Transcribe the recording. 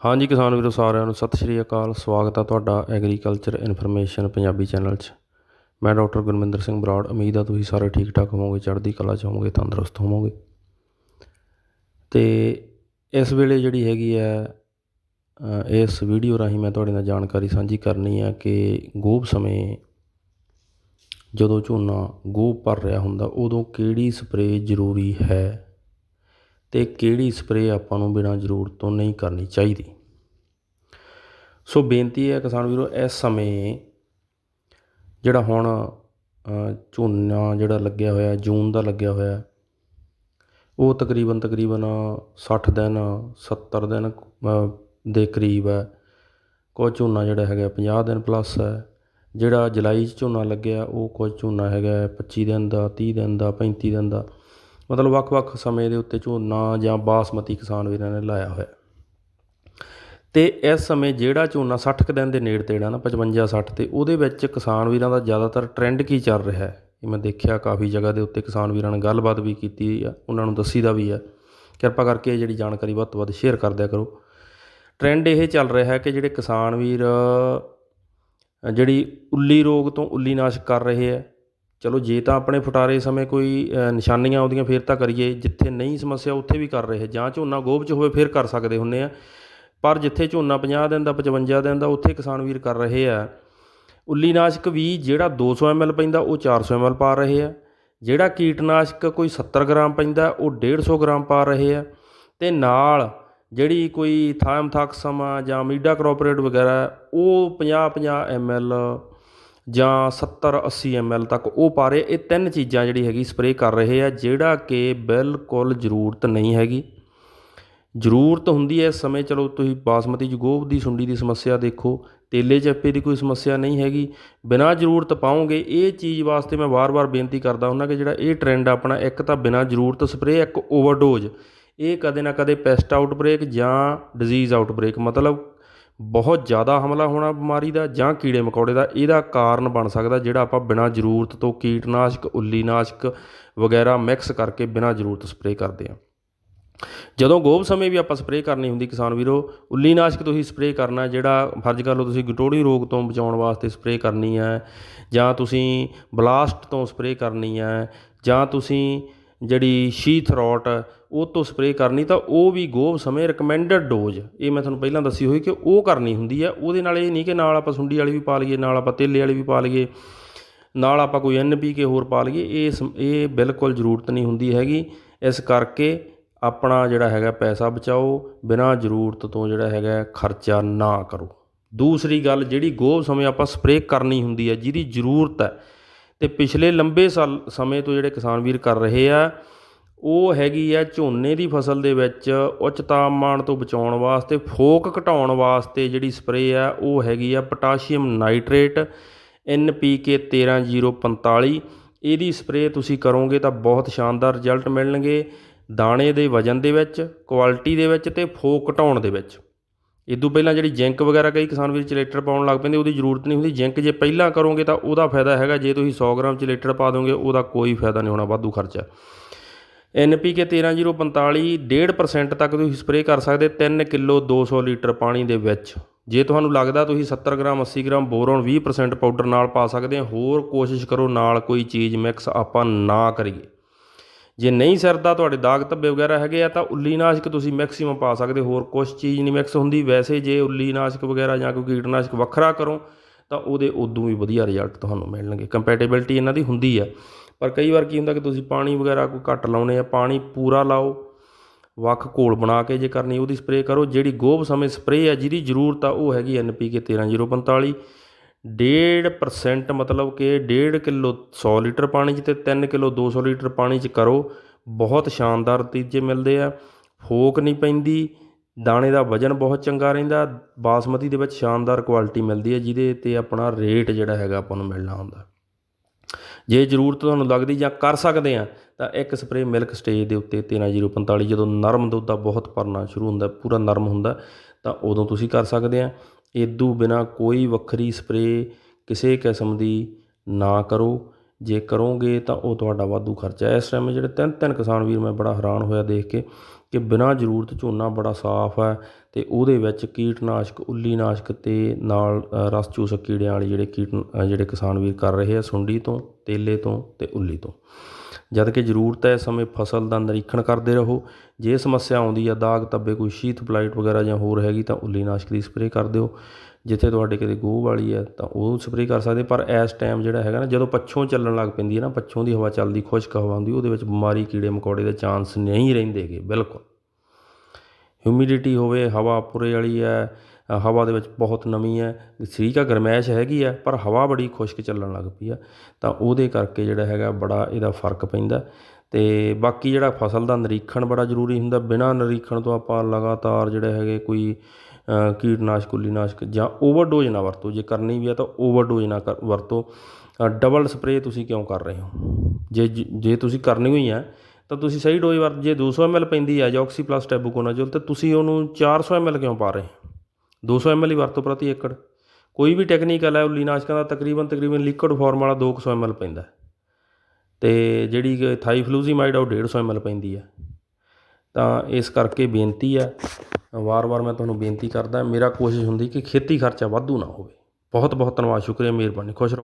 ਹਾਂਜੀ ਕਿਸਾਨ ਵੀਰੋ ਸਾਰਿਆਂ ਨੂੰ ਸਤਿ ਸ਼੍ਰੀ ਅਕਾਲ, ਸਵਾਗਤ ਹੈ ਤੁਹਾਡਾ ਐਗਰੀਕਲਚਰ ਇਨਫੋਰਮੇਸ਼ਨ ਪੰਜਾਬੀ ਚੈਨਲ 'ਚ। ਮੈਂ ਡਾਕਟਰ ਗੁਰਮਿੰਦਰ ਸਿੰਘ ਬਰਾੜ, ਉਮੀਦ ਆ ਤੁਸੀਂ ਸਾਰੇ ਠੀਕ ਠਾਕ ਹੋਵੋਗੇ, ਚੜ੍ਹਦੀ ਕਲਾ 'ਚ ਹੋਵੋਗੇ, ਤੰਦਰੁਸਤ ਹੋਵੋਗੇ। ਤੇ ਇਸ ਵੇਲੇ ਜਿਹੜੀ ਹੈਗੀ ਹੈ ਇਸ ਵੀਡੀਓ ਰਾਹੀਂ ਮੈਂ ਤੁਹਾਡੇ ਨਾਲ ਜਾਣਕਾਰੀ ਸਾਂਝੀ ਕਰਨੀ ਹੈ ਕਿ ਗੋਭ ਸਮੇਂ ਜਦੋਂ ਝੋਨਾ ਗੋਭ ਭਰ ਰਿਹਾ ਹੁੰਦਾ, ਉਦੋਂ ਕਿਹੜੀ ਸਪਰੇਅ ਜ਼ਰੂਰੀ ਹੈ? ਅਤੇ ਕਿਹੜੀ ਸਪਰੇਅ ਆਪਾਂ ਨੂੰ ਬਿਨਾਂ ਜ਼ਰੂਰਤ ਤੋਂ ਨਹੀਂ ਕਰਨੀ ਚਾਹੀਦੀ। ਸੋ ਬੇਨਤੀ ਹੈ ਕਿਸਾਨ ਵੀਰੋ, ਇਸ ਸਮੇਂ ਜਿਹੜਾ ਹੁਣ ਝੋਨਾ ਜਿਹੜਾ ਲੱਗਿਆ ਹੋਇਆ, ਜੂਨ ਦਾ ਲੱਗਿਆ ਹੋਇਆ, ਉਹ ਤਕਰੀਬਨ ਤਕਰੀਬਨ 60 ਦਿਨ 70 ਦਿਨ ਦੇ ਕਰੀਬ ਹੈ। ਕੁਝ ਝੋਨਾ ਜਿਹੜਾ ਹੈਗਾ 50 ਦਿਨ ਪਲੱਸ ਹੈ। ਜਿਹੜਾ ਜੁਲਾਈ 'ਚ ਝੋਨਾ ਲੱਗਿਆ, ਉਹ ਕੁਝ ਝੋਨਾ ਹੈਗਾ 25 ਦਿਨ ਦਾ 30 ਦਿਨ ਦਾ 35 ਦਿਨ ਦਾ। ਮਤਲਬ ਵੱਖ-ਵੱਖ ਸਮੇਂ ਦੇ ਉੱਤੇ ਝੋਨਾ ਜਾਂ ਬਾਸਮਤੀ ਕਿਸਾਨ ਵੀਰਾਂ ਨੇ ਲਾਇਆ ਹੋਇਆ। ਤੇ ਇਸ ਸਮੇਂ ਜਿਹੜਾ ਝੋਨਾ 60 ਕੁ ਦਿਨ ਦੇ ਨੇੜੇ ਤੇੜਾ ਨਾ 55 60 ਤੇ ਉਹਦੇ ਵਿੱਚ ਕਿਸਾਨ ਵੀਰਾਂ ਦਾ ਜ਼ਿਆਦਾਤਰ ਟ੍ਰੈਂਡ ਕੀ ਚੱਲ ਰਿਹਾ ਹੈ? ਇਹ ਮੈਂ ਦੇਖਿਆ ਕਾਫੀ ਜਗ੍ਹਾ ਦੇ ਉੱਤੇ ਕਿਸਾਨ ਵੀਰਾਂ ਨਾਲ ਗੱਲਬਾਤ ਵੀ ਕੀਤੀ ਆ, ਉਹਨਾਂ ਨੂੰ ਦੱਸੀਦਾ ਵੀ ਆ। ਕਿਰਪਾ ਕਰਕੇ ਇਹ ਜਿਹੜੀ ਜਾਣਕਾਰੀ ਵੱਧ ਤੋਂ ਵੱਧ ਸ਼ੇਅਰ ਕਰ ਦਿਆ ਕਰੋ। ਟ੍ਰੈਂਡ ਇਹ ਚੱਲ ਰਿਹਾ ਹੈ ਕਿ ਜਿਹੜੇ ਕਿਸਾਨ ਵੀਰ, ਜਿਹੜੀ ਉੱਲੀ ਰੋਗ ਤੋਂ ਉੱਲੀ ਨਾਸ਼ਕ ਕਰ ਰਹੇ ਆ ਚਲੋ ਜੇ ਤਾਂ ਆਪਣੇ ਫੁਟਾਰੇ ਸਮੇਂ ਕੋਈ ਨਿਸ਼ਾਨੀਆਂ ਆਉਂਦੀਆਂ, ਫਿਰ ਤਾਂ ਕਰੀਏ। ਜਿੱਥੇ ਨਹੀਂ ਸਮੱਸਿਆ, ਉੱਥੇ ਵੀ ਕਰ ਰਹੇ ਜਾਂ ਝੋਨਾ ਗੋਭ 'ਚ ਹੋਵੇ, ਫਿਰ ਕਰ ਸਕਦੇ ਹੁੰਦੇ ਆ। ਪਰ ਜਿੱਥੇ ਝੋਨਾ 50 ਦਿਨ ਦਾ 55 ਦਿਨ ਦਾ, ਉੱਥੇ ਕਿਸਾਨ ਵੀਰ ਕਰ ਰਹੇ ਆ। ਉੱਲੀ ਨਾਸ਼ਕ ਵੀ ਜਿਹੜਾ 200 ml ਪੈਂਦਾ, ਉਹ 400 ml ਪਾ ਰਹੇ ਆ। ਜਿਹੜਾ ਕੀਟਨਾਸ਼ਕ ਕੋਈ 70 ਗ੍ਰਾਮ ਪੈਂਦਾ, ਉਹ 150 ਗ੍ਰਾਮ ਪਾ ਰਹੇ ਆ। ਤੇ ਨਾਲ ਜਿਹੜੀ ਕੋਈ ਥਾਇਮਥਾਕਸਮ ਆ ਜਾਂ ਮੀਡਾ ਕ੍ਰੋਪਰੇਟ ਵਗੈਰਾ, ਉਹ 50 50 ml ਜਾਂ 70 80 ml ਤੱਕ ਉਹ ਪਾ ਰਹੇ। ਇਹ ਤਿੰਨ ਚੀਜ਼ਾਂ ਜਿਹੜੀ ਹੈਗੀ ਸਪਰੇਅ ਕਰ ਰਹੇ ਆ, ਜਿਹੜਾ ਕਿ ਬਿਲਕੁਲ ਜ਼ਰੂਰਤ ਨਹੀਂ ਹੈਗੀ। ਜ਼ਰੂਰਤ ਹੁੰਦੀ ਹੈ ਇਸ ਸਮੇਂ, ਚਲੋ ਤੁਸੀਂ ਬਾਸਮਤੀ 'ਚ ਗੋਭ ਦੀ ਸੁੰਡੀ ਦੀ ਸਮੱਸਿਆ ਦੇਖੋ, ਤੇਲੇ ਚੱਪੇ ਦੀ ਕੋਈ ਸਮੱਸਿਆ ਨਹੀਂ ਹੈਗੀ। ਬਿਨਾਂ ਜ਼ਰੂਰਤ ਪਾਓਗੇ ਇਹ ਚੀਜ਼ ਵਾਸਤੇ ਮੈਂ ਵਾਰ-ਵਾਰ ਬੇਨਤੀ ਕਰਦਾ ਹੁੰਦਾ ਕਿ ਜਿਹੜਾ ਇਹ ਟ੍ਰੈਂਡ ਆਪਣਾ, ਇੱਕ ਤਾਂ ਬਿਨਾਂ ਜ਼ਰੂਰਤ ਸਪਰੇਅ, ਇੱਕ ਓਵਰਡੋਜ਼। ਇਹ ਕਦੇ ਨਾ ਕਦੇ ਪੈਸਟ ਆਊਟਬ੍ਰੇਕ ਜਾਂ ਡਿਜ਼ੀਜ਼ ਆਊਟਬ੍ਰੇਕ ਮਤਲਬ ਬਹੁਤ ਜ਼ਿਆਦਾ ਹਮਲਾ ਹੋਣਾ ਬਿਮਾਰੀ ਦਾ ਜਾਂ ਕੀੜੇ ਮਕੌੜੇ ਦਾ, ਇਹਦਾ ਕਾਰਨ ਬਣ ਸਕਦਾ ਜਿਹੜਾ ਆਪਾਂ ਬਿਨਾਂ ਜ਼ਰੂਰਤ ਤੋਂ ਕੀਟਨਾਸ਼ਕ, ਉੱਲੀਨਾਸ਼ਕ ਵਗੈਰਾ ਮਿਕਸ ਕਰਕੇ ਬਿਨਾਂ ਜ਼ਰੂਰਤ ਸਪਰੇਅ ਕਰਦੇ ਹਾਂ। ਜਦੋਂ ਗੋਭ ਸਮੇਂ ਵੀ ਆਪਾਂ ਸਪਰੇਅ ਕਰਨੀ ਹੁੰਦੀ ਕਿਸਾਨ ਵੀਰੋ, ਉੱਲੀਨਾਸ਼ਕ ਤੁਸੀਂ ਸਪਰੇਅ ਕਰਨਾ ਜਿਹੜਾ ਫਰਜ਼ ਕਰ ਲਓ ਤੁਸੀਂ ਗਟੋੜੀ ਰੋਗ ਤੋਂ ਬਚਾਉਣ ਵਾਸਤੇ ਸਪਰੇਅ ਕਰਨੀ ਹੈ, ਜਾਂ ਤੁਸੀਂ ਬਲਾਸਟ ਤੋਂ ਸਪਰੇਅ ਕਰਨੀ ਹੈ, ਜਾਂ ਤੁਸੀਂ ਜਿਹੜੀ ਸ਼ੀਥਰੋਟ ਉਹ ਤੋਂ ਸਪਰੇਅ ਕਰਨੀ ਤਾਂ ਉਹ ਵੀ ਗੋਭ ਸਮੇਂ ਰეკਮੈਂਡਡ ਡੋਜ਼ ਇਹ ਮੈਂ ਤੁਹਾਨੂੰ ਪਹਿਲਾਂ ਦੱਸੀ ਹੋਈ ਕਿ ਉਹ ਕਰਨੀ ਹੁੰਦੀ ਹੈ ਉਹਦੇ ਨਾਲ ਇਹ ਨਹੀਂ ਕਿ ਨਾਲ ਆਪਾਂ ਸੁੰਡੀ ਵਾਲੀ ਵੀ ਪਾ ਲਈਏ, ਨਾਲ ਆਪਾਂ ਤੇਲੇ ਵਾਲੀ ਵੀ ਪਾ ਲਈਏ, ਨਾਲ ਆਪਾਂ ਕੋਈ ਐਨਪੀਕੇ ਹੋਰ ਪਾ ਲਈਏ, ਇਹ ਸਮ- ਇਹ ਬਿਲਕੁਲ ਜ਼ਰੂਰਤ ਨਹੀਂ ਹੁੰਦੀ ਹੈਗੀ। ਇਸ ਕਰਕੇ ਆਪਣਾ ਜਿਹੜਾ ਹੈਗਾ ਪੈਸਾ ਬਚਾਓ, ਬਿਨਾਂ ਜ਼ਰੂਰਤ ਤੋਂ ਜਿਹੜਾ ਹੈਗਾ ਖਰਚਾ ਨਾ ਕਰੋ। ਦੂਸਰੀ ਗੱਲ ਜਿਹੜੀ ਗੋਭ ਸਮੇਂ ਆਪਾਂ ਸਪਰੇਅ ਕਰਨੀ ਹੁੰਦੀ ਹੈ ਜਿਹਦੀ ਜ਼ਰੂਰਤ ਹੈ ਅਤੇ ਪਿਛਲੇ ਲੰਬੇ ਸਾਲ, ਸਮੇਂ ਤੋਂ ਜਿਹੜੇ ਕਿਸਾਨ ਵੀਰ ਕਰ ਰਹੇ ਆ, ਉਹ ਹੈਗੀ ਆ ਝੋਨੇ ਦੀ ਫਸਲ ਦੇ ਵਿੱਚ ਉੱਚ ਤਾਪਮਾਨ ਤੋਂ ਬਚਾਉਣ ਵਾਸਤੇ, ਫੋਕ ਘਟਾਉਣ ਵਾਸਤੇ ਜਿਹੜੀ ਸਪਰੇਅ ਆ, ਉਹ ਹੈਗੀ ਆ ਪੋਟਾਸ਼ੀਅਮ ਨਾਈਟ੍ਰੇਟ NPK 13045 ਇਹਦੀ ਸਪਰੇਅ ਤੁਸੀਂ ਕਰੋਗੇ ਤਾਂ ਬਹੁਤ ਸ਼ਾਨਦਾਰ ਰਿਜ਼ਲਟ ਮਿਲਣਗੇ ਦਾਣੇ ਦੇ ਵਜਨ ਦੇ ਵਿੱਚ, ਕੁਆਲਿਟੀ ਦੇ ਵਿੱਚ ਤੇ ਫੋਕ ਘਟਾਉਣ ਦੇ ਵਿੱਚ। ਇਦੋਂ ਪਹਿਲਾਂ ਜਿਹੜੀ ਜਿੰਕ ਵਗੈਰਾ ਕਈ ਕਿਸਾਨ ਵੀਰ ਚਲੇਟਰ ਪਾਉਣ ਲੱਗ ਪੈਂਦੇ, ਉਹਦੀ ਜ਼ਰੂਰਤ ਨਹੀਂ ਹੁੰਦੀ। ਜਿੰਕ ਜੇ ਪਹਿਲਾਂ ਕਰੋਗੇ ਤਾਂ ਉਹਦਾ ਫਾਇਦਾ ਹੈਗਾ, ਜੇ ਤੁਸੀਂ 100 ਗ੍ਰਾਮ ਚਲੇਟਰ ਪਾ ਦੋਗੇ, ਉਹਦਾ ਕੋਈ ਫਾਇਦਾ ਨਹੀਂ ਹੋਣਾ, ਵਾਧੂ ਖਰਚਾ। NPK 13045 1.5% ਤੱਕ ਤੁਸੀਂ ਸਪਰੇਅ ਕਰ ਸਕਦੇ 3 ਕਿਲੋ 200 ਲੀਟਰ ਪਾਣੀ ਦੇ ਵਿੱਚ। ਜੇ ਤੁਹਾਨੂੰ ਲੱਗਦਾ ਤੁਸੀਂ 70 ਗ੍ਰਾਮ 80 ਗ੍ਰਾਮ ਬੋਰੋਨ 20% ਪਾਊਡਰ ਨਾਲ ਪਾ ਸਕਦੇ ਹੋ, ਹੋਰ ਕੋਸ਼ਿਸ਼ ਕਰੋ ਨਾਲ ਕੋਈ ਚੀਜ਼ ਮਿਕਸ ਆਪਾਂ ਨਾ ਕਰੀਏ। ਜੇ ਨਹੀਂ ਸਰਦਾ ਤੁਹਾਡੇ ਦਾਗ ਧੱਬੇ ਵਗੈਰਾ ਹੈਗੇ ਆ ਤਾਂ ਉੱਲੀ ਨਾਸ਼ਕ ਤੁਸੀਂ ਮੈਕਸਿਮਮ ਪਾ ਸਕਦੇ ਹੋਰ ਕੁਝ ਚੀਜ਼ ਨਹੀਂ ਮਿਕਸ ਹੁੰਦੀ। ਵੈਸੇ ਜੇ ਉੱਲੀ ਨਾਸ਼ਕ ਵਗੈਰਾ ਜਾਂ ਕੋਈ ਕੀਟਨਾਸ਼ਕ ਵੱਖਰਾ ਕਰੋ, ਤਾਂ ਉਹਦੇ ਉਦੋਂ ਵੀ ਵਧੀਆ ਰਿਜ਼ਲਟ ਤੁਹਾਨੂੰ ਮਿਲਣਗੇ। ਕੰਪੈਟੀਬਿਲਟੀ ਇਹਨਾਂ ਦੀ ਹੁੰਦੀ ਆ। ਪਰ ਕਈ ਵਾਰ ਕੀ ਹੁੰਦਾ ਕਿ ਤੁਸੀਂ ਪਾਣੀ ਵਗੈਰਾ ਕੋਈ ਘੱਟ ਲਾਉਨੇ ਆ, ਪਾਣੀ ਪੂਰਾ ਲਾਓ, ਵੱਖ ਘੋਲ ਬਣਾ ਕੇ ਜੇ ਕਰਨੀ, ਉਹਦੀ ਸਪਰੇਅ ਕਰੋ। ਜਿਹੜੀ ਗੋਭ ਸਮੇਂ ਸਪਰੇਅ ਆ, ਜਿਹਦੀ ਜ਼ਰੂਰਤ ਆ, ਉਹ ਹੈਗੀ NPK 13045 1.5% ਮਤਲਬ ਕਿ ਡੇਢ ਕਿਲੋ ਸੌ ਲੀਟਰ ਪਾਣੀ 'ਚ ਤੇ 3 ਕਿਲੋ 200 ਲੀਟਰ ਪਾਣੀ 'ਚ ਕਰੋ। ਬਹੁਤ ਸ਼ਾਨਦਾਰ ਨਤੀਜੇ ਮਿਲਦੇ ਆ। ਫੋਕ ਨਹੀਂ ਪੈਂਦੀ, ਦਾਣੇ ਦਾ ਵਜਨ ਬਹੁਤ ਚੰਗਾ ਰਹਿੰਦਾ, ਬਾਸਮਤੀ ਦੇ ਵਿੱਚ ਸ਼ਾਨਦਾਰ ਕੁਆਲਿਟੀ ਮਿਲਦੀ ਹੈ ਜਿਹਦੇ ਤੇ ਆਪਣਾ ਰੇਟ ਜਿਹੜਾ ਹੈਗਾ ਆਪਾਂ ਨੂੰ ਮਿਲਣਾ ਹੁੰਦਾ। ਜੇ ਜ਼ਰੂਰਤ ਤੁਹਾਨੂੰ ਲੱਗਦੀ ਜਾਂ ਕਰ ਸਕਦੇ ਆ, ਤਾਂ ਇੱਕ ਸਪਰੇਅ ਮਿਲਕ ਸਟੇਜ ਦੇ ਉੱਤੇ 13045 ਜਦੋਂ ਨਰਮ ਦੁੱਧ ਦਾ ਬਹੁਤ ਭਰਨਾ ਸ਼ੁਰੂ ਹੁੰਦਾ, ਪੂਰਾ ਨਰਮ ਹੁੰਦਾ, ਤਾਂ ਉਦੋਂ ਤੁਸੀਂ ਕਰ ਸਕਦੇ ਆ। ਇਦੋਂ ਬਿਨਾਂ ਕੋਈ ਵੱਖਰੀ ਸਪਰੇਅ ਕਿਸੇ ਕਿਸਮ ਦੀ ਨਾ ਕਰੋ। ਜੇ ਕਰੋਗੇ ਤਾਂ ਉਹ ਤੁਹਾਡਾ ਵਾਧੂ ਖਰਚਾ ਇਸ ਟਾਈਮ ਜਿਹੜੇ ਤਿੰਨ ਤਿੰਨ ਕਿਸਾਨ ਵੀਰ ਮੈਂ ਬੜਾ ਹੈਰਾਨ ਹੋਇਆ ਦੇਖ ਕੇ। ਕਿ ਬਿਨਾਂ ਜ਼ਰੂਰਤ ਝੋਨਾ ਬੜਾ ਸਾਫ਼ ਹੈ ਅਤੇ ਉਹਦੇ ਵਿੱਚ ਕੀਟਨਾਸ਼ਕ, ਉੱਲੀਨਾਸ਼ਕ ਅਤੇ ਨਾਲ ਰਸ ਚੂਸਕ ਕੀੜਿਆਂ ਵਾਲੇ ਜਿਹੜੇ ਕੀਟ ਜਿਹੜੇ ਕਿਸਾਨ ਵੀਰ ਕਰ ਰਹੇ ਆ, ਸੁੰਡੀ ਤੋਂ, ਤੇਲੇ ਤੋਂ ਅਤੇ ਉੱਲੀ ਤੋਂ। ਜਦ ਕਿ ਜ਼ਰੂਰਤ ਹੈ ਇਸ ਸਮੇਂ ਫਸਲ ਦਾ ਨਿਰੀਖਣ ਕਰਦੇ ਰਹੋ। ਜੇ ਸਮੱਸਿਆ ਆਉਂਦੀ ਆ, ਦਾਗ, ਧੱਬੇ, ਕੋਈ ਸ਼ੀਥ ਬਲਾਈਟ ਵਗੈਰਾ ਜਾਂ ਹੋਰ ਹੈਗੀ ਤਾਂ ਉੱਲੀਨਾਸ਼ਕ ਦੀ ਸਪਰੇਅ ਕਰ ਦਿਓ। ਜਿੱਥੇ ਤੁਹਾਡੇ ਕਿਤੇ ਗੋਹ ਵਾਲੀ ਹੈ ਤਾਂ ਉਹ ਸਪਰੇਅ ਕਰ ਸਕਦੇ। ਪਰ ਇਸ ਟਾਈਮ ਜਿਹੜਾ ਹੈਗਾ ਨਾ, ਜਦੋਂ ਪੱਛੋਂ ਚੱਲਣ ਲੱਗ ਪੈਂਦੀ ਹੈ ਨਾ, ਪੱਛੋਂ ਦੀ ਹਵਾ ਚੱਲਦੀ, ਖੁਸ਼ਕ ਹਵਾ ਹੁੰਦੀ, ਉਹਦੇ ਵਿੱਚ ਬਿਮਾਰੀ ਕੀੜੇ ਮਕੌੜੇ ਦੇ ਚਾਂਸ ਨਹੀਂ ਰਹਿੰਦੇਗੇ ਬਿਲਕੁਲ। ਹਿਊਮਿਡਿਟੀ ਹੋਵੇ, ਹਵਾ ਪੂਰੇ ਵਾਲੀ ਹੈ, ਹਵਾ ਦੇ ਵਿੱਚ ਬਹੁਤ ਨਮੀ ਹੈ ਠੀਕ ਆ ਗਰਮੈਸ਼ ਹੈਗੀ ਹੈ, ਪਰ ਹਵਾ ਬੜੀ ਖੁਸ਼ਕ ਚੱਲਣ ਲੱਗ ਪਈ ਆ, ਤਾਂ ਉਹਦੇ ਕਰਕੇ ਜਿਹੜਾ ਹੈਗਾ ਬੜਾ ਇਹਦਾ ਫ਼ਰਕ ਪੈਂਦਾ। ਤੇ ਬਾਕੀ ਜਿਹੜਾ ਫਸਲ ਦਾ ਨਿਰੀਖਣ ਬੜਾ ਜ਼ਰੂਰੀ ਹੁੰਦਾ, ਬਿਨਾਂ ਨਿਰੀਖਣ ਤੋਂ ਆਪਾਂ ਲਗਾਤਾਰ ਜਿਹੜੇ ਹੈਗੇ ਕੋਈ ਕੀਟਨਾਸ਼ਕ, ਉੱਲੀਨਾਸ਼ਕ ਜਾਂ ਓਵਰਡੋਜ਼ ਨਾ ਵਰਤੋ। ਜੇ ਕਰਨੀ ਵੀ ਹੈ ਤਾਂ ਓਵਰਡੋਜ਼ ਨਾ ਕਰ ਵਰਤੋ। ਡਬਲ ਸਪਰੇਅ ਤੁਸੀਂ ਕਿਉਂ ਕਰ ਰਹੇ ਹੋ? ਜੇ ਜੇ ਤੁਸੀਂ ਕਰਨੀ ਹੋਈ ਹੈ ਤਾਂ ਤੁਸੀਂ ਸਹੀ ਡੋਜ਼ ਵਰਤ ਜੇ 200 ml ਪੈਂਦੀ ਆ ਜੌਕਸੀ ਪਲੱਸ ਟੈਬੂਕੋਨਾਜ਼ੋਲ, ਤੇ ਤੁਸੀਂ ਉਹਨੂੰ 400 ml ਕਿਉਂ ਪਾ ਰਹੇ 200 ml ਹੀ ਵਰਤੋ ਪ੍ਰਤੀ ਏਕੜ। ਕੋਈ ਵੀ ਟੈਕਨੀਕਲ ਹੈ ਉੱਲੀਨਾਸ਼ਕਾਂ ਦਾ ਤਕਰੀਬਨ ਤਕਰੀਬਨ ਲਿਕੁਇਡ ਫਾਰਮ ਵਾਲਾ 200 ml ਪੈਂਦਾ। ਤੇ ਜਿਹੜੀ ਕਿ ਥਾਈਫਲੂਜ਼ੀਮਾਈਡ ਆ, ਉਹ 150 ml ਪੈਂਦੀ ਹੈ ਤਾਂ ਇਸ ਕਰਕੇ ਬੇਨਤੀ ਹੈ, ਵਾਰ-ਵਾਰ ਮੈਂ ਤੁਹਾਨੂੰ ਬੇਨਤੀ ਕਰਦਾ, ਮੇਰਾ ਕੋਸ਼ਿਸ਼ ਹੁੰਦੀ ਕਿ ਖੇਤੀ ਖਰਚਾ ਵਾਧੂ ਨਾ ਹੋਵੇ। ਬਹੁਤ ਬਹੁਤ ਧੰਨਵਾਦ, ਸ਼ੁਕਰੀਆ, ਮਿਹਰਬਾਨੀ, ਖੁਸ਼ ਰਹੋ।